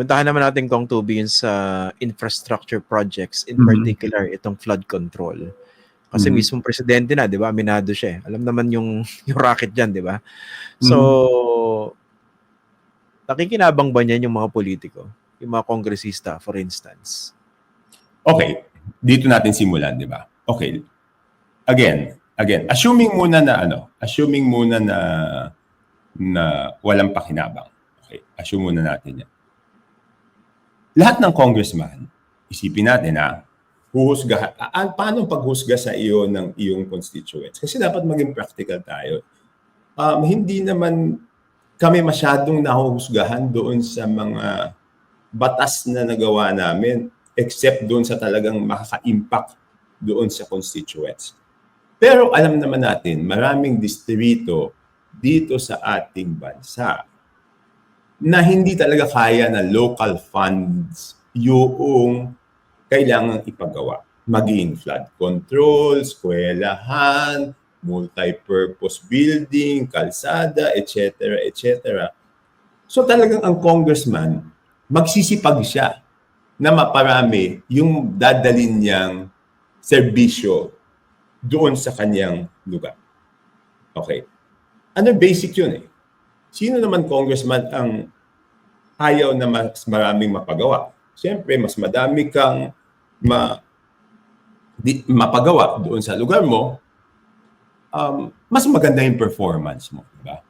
puntahan naman natin kung tubi yun sa infrastructure projects, in Mhm. particular itong flood control. Kasi Mhm. mismong presidente na, 'di ba? Aminado siya. eh. Alam naman yung yung racket diyan, 'di ba? So nakikinabang ba niyan yung mga politiko, yung mga kongresista for instance? Okay, dito natin simulan, di ba? Okay. Again, again, assuming muna na ano, assuming muna na na walang pakinabang. Okay, assume muna natin yan. Lahat ng congressman, isipin natin na huhusga, ah, paano paghusga sa iyo ng iyong constituents? Kasi dapat maging practical tayo. Um, hindi naman kami masyadong nahuhusgahan doon sa mga batas na nagawa namin except doon sa talagang makaka-impact doon sa constituents. Pero alam naman natin, maraming distrito dito sa ating bansa na hindi talaga kaya na local funds yung kailangan ipagawa. Maging flood control, eskwelahan, multi-purpose building, kalsada, etc., etc. So talagang ang congressman, magsisipag siya na maparami yung dadalin niyang serbisyo doon sa kanyang lugar. Okay. Ano basic yun eh? Sino naman congressman ang ayaw na mas maraming mapagawa? Siyempre, mas madami kang ma, di, mapagawa doon sa lugar mo, um, mas maganda yung performance mo. Diba?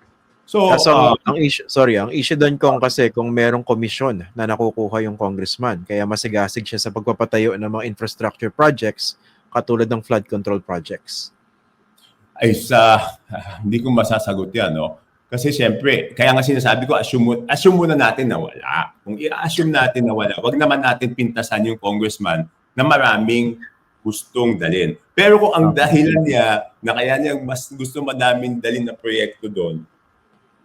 So, Kaso uh, ang issue, sorry, ang issue doon kung kasi kung merong komisyon na nakukuha yung congressman, kaya masigasig siya sa pagpapatayo ng mga infrastructure projects katulad ng flood control projects. ay sa hindi ko masasagot yan, no? Kasi siyempre, kaya nga sinasabi ko, assume, assume muna natin na wala. Kung i-assume natin na wala, wag naman natin pintasan yung congressman na maraming gustong dalin. Pero kung ang dahilan niya na kaya niya mas gusto madaming dalin na proyekto doon,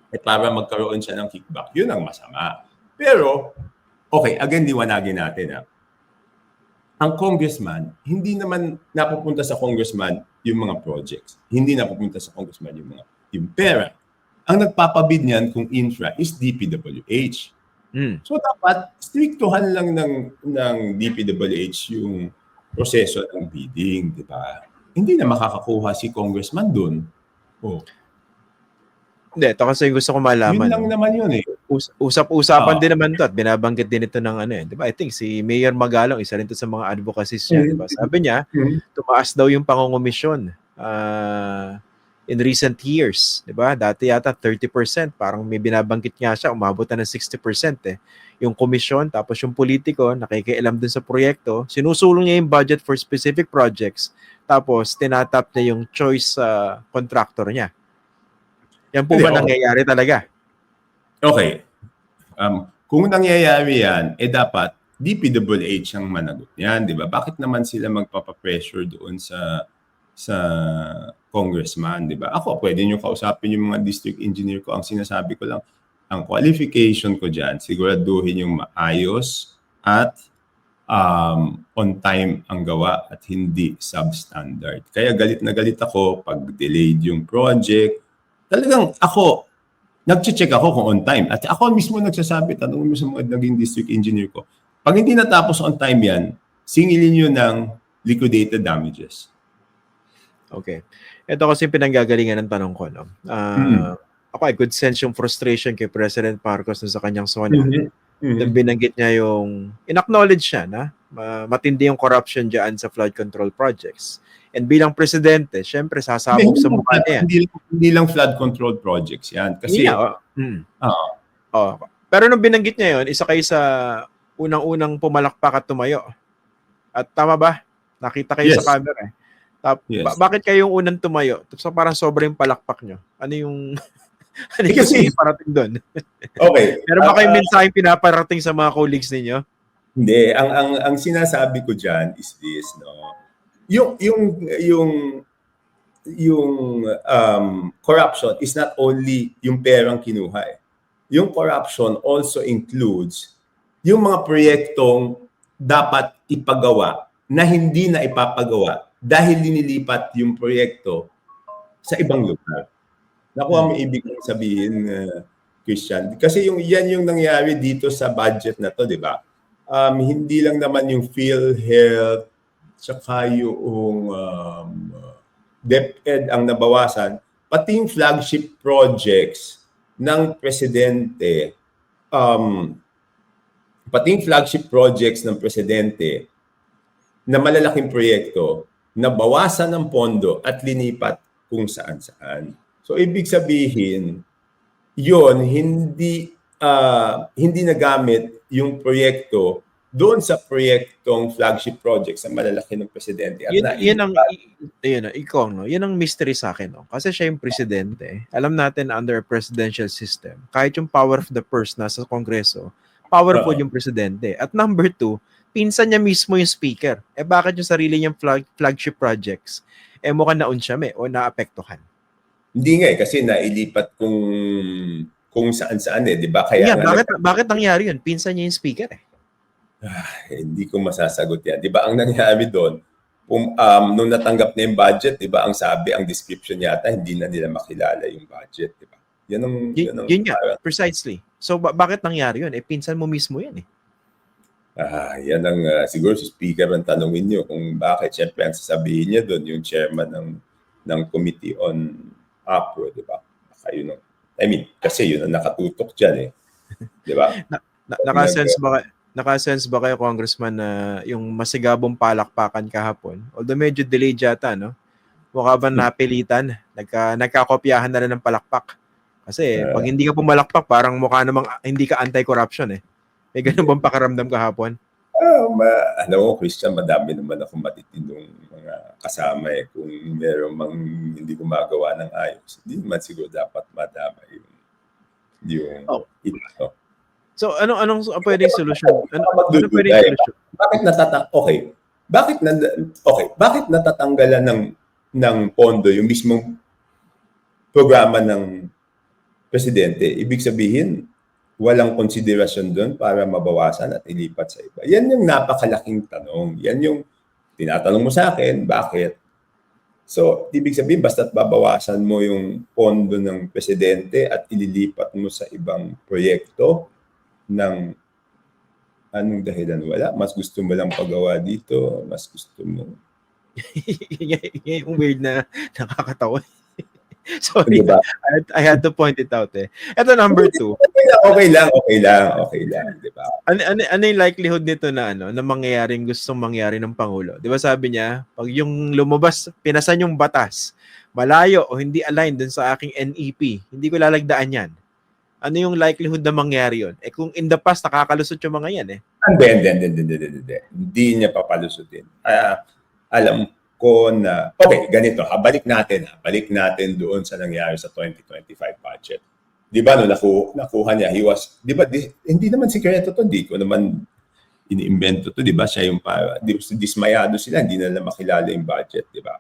eh para magkaroon siya ng kickback, yun ang masama. Pero, okay, again, liwanagin natin. Ha? Ang congressman, hindi naman napupunta sa congressman yung mga projects. Hindi napupunta sa congressman yung mga yung pera. Ang nagpapabid niyan kung infra is DPWH. Mm. So dapat strictohan lang ng ng DPWH yung proseso ng bidding, di ba? Hindi na makakakuha si congressman doon. Oh, Hindi, ito kasi gusto ko malaman. yun lang naman yun eh. Us- usap-usapan Oo. din naman to at binabanggit din ito ng ano eh. Di ba? I think si Mayor Magalong, isa rin to sa mga advocacies niya. Di ba? Sabi niya, tumaas daw yung pangungumisyon ah, in recent years. Di ba? Dati yata 30%. Parang may binabanggit nga siya, umabot na ng 60% eh. Yung komisyon, tapos yung politiko, nakikialam dun sa proyekto, sinusulong niya yung budget for specific projects, tapos tinatap niya yung choice sa contractor niya. Yan po ba oo. nangyayari talaga? Okay. Um, kung nangyayari yan, eh dapat DPWH ang managot yan, di ba? Bakit naman sila magpapapressure doon sa sa congressman, di ba? Ako, pwede nyo kausapin yung mga district engineer ko. Ang sinasabi ko lang, ang qualification ko dyan, siguraduhin yung maayos at um, on time ang gawa at hindi substandard. Kaya galit na galit ako pag delayed yung project. Talagang ako, nag-check ako kung on time. At ako mismo nagsasabi, tanong mo sa mga naging district engineer ko, pag hindi natapos on time yan, singilin nyo ng liquidated damages. Okay. Ito kasi pinanggagalingan ng tanong ko, no? Ah, Ako, I could sense yung frustration kay President Marcos sa kanyang zona. Mhm. Nung binanggit niya yung, in-acknowledge niya na ma- matindi yung corruption dyan sa flood control projects. And bilang presidente, syempre sasabog sa mukha niya. Hindi, hindi lang flood control projects yan. Kasi, Hindi, oh. Mm. Oo. Oh. Pero nung binanggit niya yun, isa kayo sa unang-unang pumalakpak at tumayo. At tama ba? Nakita kayo Yes. sa camera eh. Tap, Yes. ba- bakit kayo yung unang tumayo? So parang sobrang palakpak nyo. Ano yung ano yung Kasi- parating doon? okay. Meron ba Ah, kayong mensaheng pinaparating sa mga colleagues ninyo? Hindi, ang ang ang sinasabi ko diyan is this, no. Yung yung yung yung um, corruption is not only yung perang kinuha eh. Yung corruption also includes yung mga proyektong dapat ipagawa na hindi na ipapagawa dahil linilipat yung proyekto sa ibang lugar. Nakuha mo ibig kong sabihin uh, Christian. Kasi yung yan yung nangyari dito sa budget na to, di ba? Um, hindi lang naman yung PhilHealth tsaka yung um, DepEd ang nabawasan, pati yung flagship projects ng presidente, um, pati yung flagship projects ng presidente na malalaking proyekto, nabawasan ng pondo at linipat kung saan-saan. So ibig sabihin, yon hindi uh, hindi nagamit yung proyekto doon sa proyektong flagship project sa malalaki ng presidente. At Yun, na- yun ang, yun, ikaw, no? Yun ang mystery sa akin, no? Kasi siya yung presidente. Alam natin, under a presidential system, kahit yung power of the purse nasa kongreso, powerful Oo. yung presidente. At number two, pinsan niya mismo yung speaker. Eh bakit yung sarili niyang flag, flagship projects, eh mukhang naun siya, may, o naapektuhan. Hindi nga eh, kasi nailipat kung kung saan-saan eh, di ba? Kaya Yeah, nga bakit, bakit nangyari yun? Pinsan niya yung speaker eh. Eh, hindi ko masasagot yan. Di ba ang nangyari doon, um, um, nung natanggap na yung budget, di ba ang sabi, ang description yata, hindi na nila makilala yung budget. Di ba? Yan ang, Y- yan ang yun nga, precisely. So, ba- bakit nangyari yun? Eh, pinsan mo mismo yan eh. Ah, yan ang ah, siguro si speaker ang tanongin niyo kung bakit. Siyempre, ang sasabihin niya doon, yung chairman ng ng Committee on APRO, di ba? Baka yun ang, I mean, kasi yun ang nakatutok dyan eh. Di ba? Na, nakasense ba kay- nakasense ba kayo congressman na yung masigabong palakpakan kahapon? Although medyo delayed yata, no? Mukha ba napilitan? Nagka, nagkakopyahan na rin ng palakpak. Kasi Uh, pag hindi ka pumalakpak, parang mukha namang ah, hindi ka anti-corruption eh. May ganun bang pakaramdam kahapon? Ah, ma, ano ko, Christian, madami naman ako matitindong mga kasama eh. Kung meron mang hindi gumagawa ng ayos, hindi naman siguro dapat madama yung yung Oh. ito. So, ano anong pwedeng solusyon? Ano, ano pwedeng solusyon? Bakit natatang okay? Bakit na okay, bakit natatanggalan ng ng pondo yung mismong programa ng presidente? Ibig sabihin, walang konsiderasyon doon para mabawasan at ilipat sa iba. Yan yung napakalaking tanong. Yan yung tinatanong mo sa akin, bakit? So, ibig sabihin, basta't babawasan mo yung pondo ng presidente at ililipat mo sa ibang proyekto ng anong dahilan? Wala. Mas gusto mo lang pagawa dito. Mas gusto mo. Yung weird na nakakatawa. Sorry, Di ba? I, had, I had to point it out eh. Ito number two. Okay lang, okay lang, okay lang, okay lang. Di ba? ano, ano, ano yung likelihood nito na ano na mangyayaring gustong mangyari ng pangulo? 'Di ba sabi niya, pag yung lumabas pinasan yung batas, malayo o hindi aligned dun sa aking NEP, hindi ko lalagdaan 'yan. Ano yung likelihood na mangyari 'yon? Eh kung in the past nakakalusot yung mga 'yan eh. Hindi, hindi, hindi, hindi, hindi, hindi. Hindi niya papalusutin. Ah, alam ko na, okay, ganito, ha, balik natin, ha, balik natin doon sa nangyari sa 2025 budget. Di ba, no, naku, nakuha niya, he was, di ba, di, hindi naman sikreto to, di ko naman iniimbento to, di ba, siya yung para, di, dismayado sila, hindi nila makilala yung budget, di ba?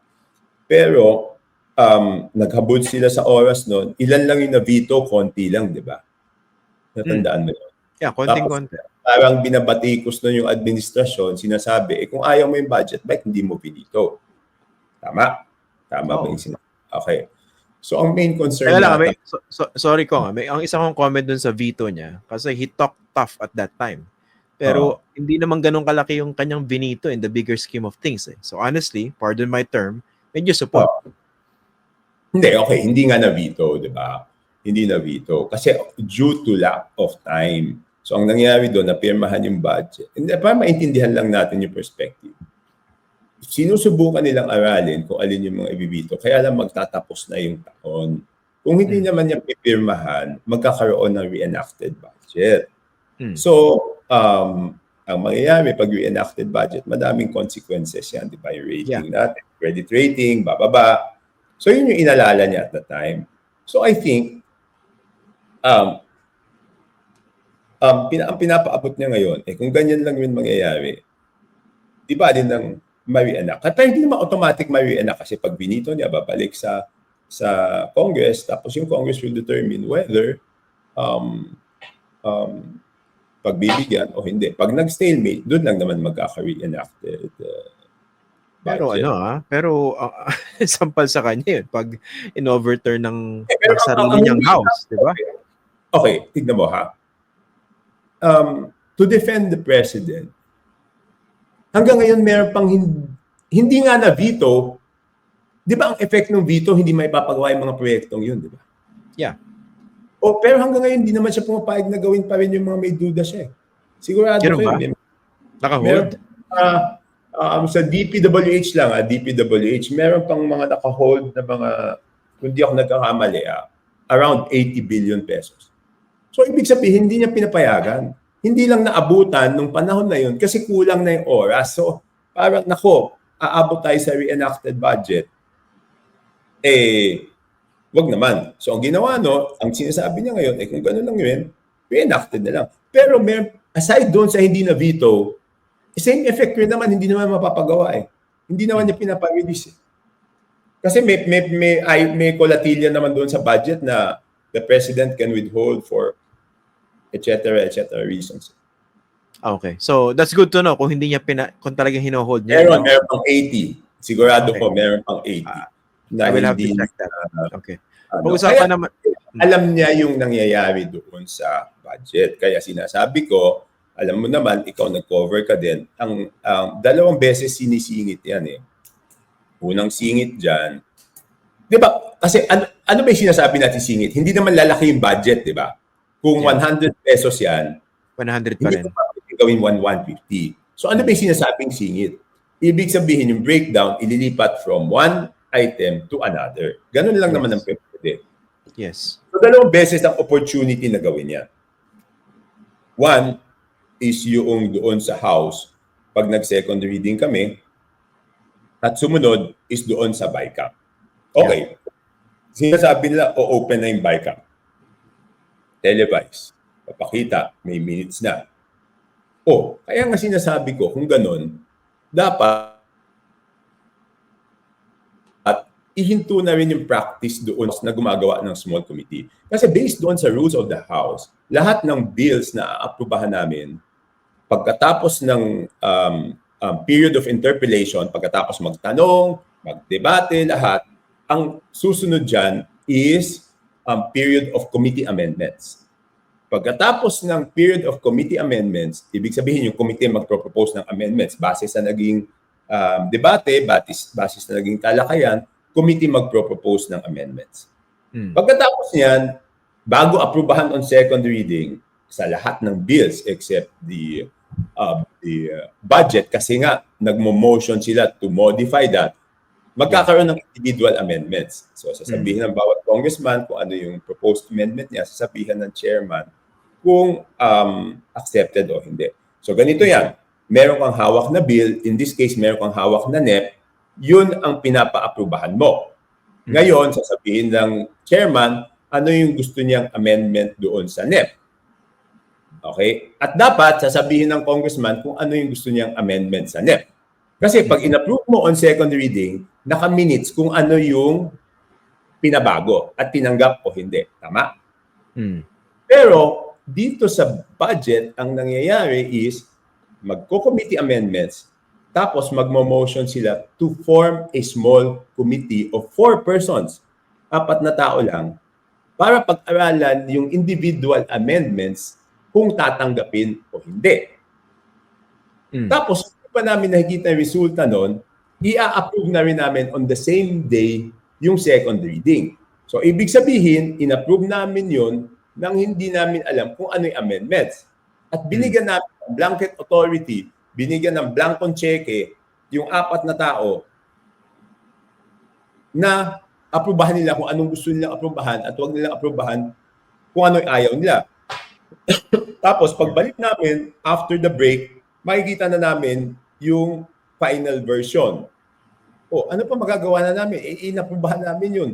Pero, um, naghabol sila sa oras noon, ilan lang yung na-veto, konti lang, di ba? Natandaan mo yun? Yeah, konting-konti. parang binabatikos na yung administrasyon, sinasabi, eh kung ayaw mo yung budget, bakit hindi mo pinito? Tama? Tama ba Oo. yung sinasabi? Okay. So, ang main concern Kaya lang, may, so, so- sorry ko, nga, may ang isa kong comment dun sa veto niya kasi he talked tough at that time. Pero hindi naman ganun kalaki yung kanyang binito in the bigger scheme of things. Eh. So honestly, pardon my term, medyo support. Hindi, okay. Hindi nga na-veto, di ba? Hindi na-veto. Kasi due to lack of time. So, ang nangyari doon, napirmahan yung budget. Hindi, para maintindihan lang natin yung perspective. Sinusubukan nilang aralin kung alin yung mga ibibito. Kaya lang magtatapos na yung taon. Kung hindi Hmm. naman niya pipirmahan, magkakaroon ng reenacted budget. Hmm. So, um, ang mangyayari pag reenacted budget, madaming consequences yan, di ba? Yung rating natin, credit rating, bababa. So, yun yung inalala niya at the time. So, I think, um, um, pina, ang pinapaabot niya ngayon, eh kung ganyan lang yun mangyayari, di ba din ng ma-reenact? At hindi naman automatic ma-reenact kasi pag binito niya, babalik sa sa Congress, tapos yung Congress will determine whether um, um, pagbibigyan o hindi. Pag nag-stalemate, doon lang naman magkaka-reenacted uh, Pero budget. ano ah, pero ah, sampal sa kanya yun pag in-overturn ng, Eh, pero ng sarili ang- ang- niyang house, di ba? okay, tignan mo ha. Um, to defend the president, hanggang ngayon meron pang hindi, hindi nga na veto, di ba ang effect ng veto, hindi may papagawa yung mga proyektong yun, di ba? Yeah. O, pero hanggang ngayon, hindi naman siya pumapayag na gawin pa rin yung mga may duda siya. eh. Sigurado ko yun. Naka-hold? Meron, ah, um, sa DPWH lang, ah, DPWH, meron pang mga naka-hold na mga, kung di ako nagkakamali, ah, around 80 billion pesos. So, ibig sabihin, hindi niya pinapayagan. Hindi lang naabutan nung panahon na yun kasi kulang na yung oras. So, parang, nako, aabot tayo sa reenacted budget. Eh, wag naman. So, ang ginawa, no, ang sinasabi niya ngayon, eh, kung gano'n lang yun, reenacted na lang. Pero, mer aside doon sa hindi na veto, same effect rin naman, hindi naman mapapagawa eh. Hindi naman niya pinapa-release eh. Kasi may, may, may, ay, may kolatilya naman doon sa budget na the president can withhold for etc. etc. reasons. Ah, Okay. So, that's good to know kung hindi niya pina, kung talagang hino-hold niya. Meron, meron pang 80. Sigurado Okay. ko, meron pang 80. Ah, na I will have to check that. uh, Okay. ano. Pag-usapan Kaya naman. alam niya yung nangyayari doon sa budget. Kaya sinasabi ko, alam mo naman, ikaw nag-cover ka din. Ang ang dalawang beses sinisingit yan eh. Unang singit dyan. Di ba? Kasi ano, ano ba yung sinasabi natin singit? Hindi naman lalaki yung budget, di ba? Kung Yeah. 100 pesos yan, 100 pa hindi rin. ko pwede gawin 150. So ano ba yung sinasabing singit? Ibig sabihin yung breakdown, ililipat from one item to another. Ganun lang Yes. naman ang pwede. Yes. So dalawang beses ang opportunity na gawin yan. One is yung doon sa house pag nag-second reading kami at sumunod is doon sa BICAM. Okay. Sinasabi nila, o-open na yung BICAM. Televise. Papakita, may minutes na. Oh, kaya nga sinasabi ko, kung ganun, dapat at ihinto na rin yung practice doon na gumagawa ng small committee. Kasi based doon sa rules of the House, lahat ng bills na aaprubahan namin, pagkatapos ng um, um, period of interpellation, pagkatapos magtanong, magdebate, lahat, ang susunod dyan is um, period of committee amendments. Pagkatapos ng period of committee amendments, ibig sabihin yung committee magpropose ng amendments base sa naging um, debate, base, base sa naging talakayan, committee magpropose ng amendments. Hmm. Pagkatapos niyan, bago aprubahan on second reading sa lahat ng bills except the uh, the uh, budget kasi nga nagmo-motion sila to modify that, magkakaroon ng individual amendments. So sasabihin ng bawat congressman kung ano yung proposed amendment niya, sasabihin ng chairman kung um, accepted o hindi. So ganito yan. Meron kang hawak na bill, in this case meron kang hawak na NEP, yun ang pinapa-aprubahan mo. Ngayon, sasabihin ng chairman, ano yung gusto niyang amendment doon sa NEP. Okay? At dapat sasabihin ng congressman kung ano yung gusto niyang amendment sa NEP. Kasi pag in-approve mo on second reading, naka-minutes kung ano yung pinabago at tinanggap o hindi. Tama? Hmm. Pero dito sa budget, ang nangyayari is magko-committee amendments tapos magmo-motion sila to form a small committee of four persons, apat na tao lang, para pag-aralan yung individual amendments kung tatanggapin o hindi. Hmm. Tapos, pa namin nakikita yung resulta nun, i-approve na rin namin on the same day yung second reading. So, ibig sabihin, in-approve namin yun nang hindi namin alam kung ano yung amendments. At binigyan namin ng blanket authority, binigyan ng blankong cheque yung apat na tao na aprubahan nila kung anong gusto nilang aprubahan at huwag nilang aprubahan kung ano yung ayaw nila. Tapos, pagbalik namin, after the break, makikita na namin yung final version. O, ano pa magagawa na namin? Eh, inaprubahan namin yun.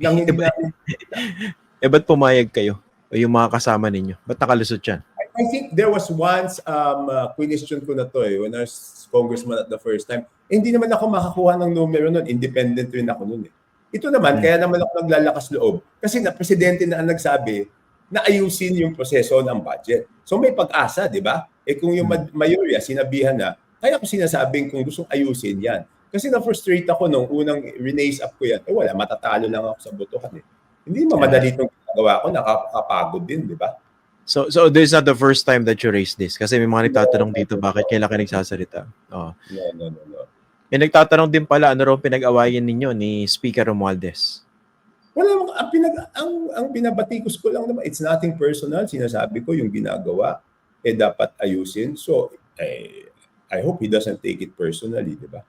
Nang hindi namin Eh, ba't pumayag kayo? O yung mga kasama ninyo? Ba't nakalusot yan? I think there was once um uh, question ko na to eh when I was congressman at the first time. Eh, hindi naman ako makakuha ng numero noon. Independent rin ako noon eh. Ito naman, Hmm. kaya naman ako naglalakas loob. Kasi na presidente na ang nagsabi na ayusin yung proseso ng budget. So may pag-asa, di ba? Eh kung yung Hmm. ma- mayorya sinabihan na, kaya ko sinasabing kung gustong ayusin yan. Kasi na-frustrate ako nung unang release up ko yan. Eh wala, matatalo lang ako sa botohan eh. Hindi mo madali itong ginagawa ko, nakakapagod din, di ba? So, so this is not the first time that you raised this. Kasi may mga nagtatanong dito, bakit kailan ka nagsasalita? Oh. No, no, no, no. May nagtatanong din pala, ano raw pinag-awayan ninyo ni Speaker Romualdez? Wala ang, pinag, ang, ang binabatikos ko lang naman, it's nothing personal. Sinasabi ko yung ginagawa, eh dapat ayusin. So, eh, I hope he doesn't take it personally, di ba?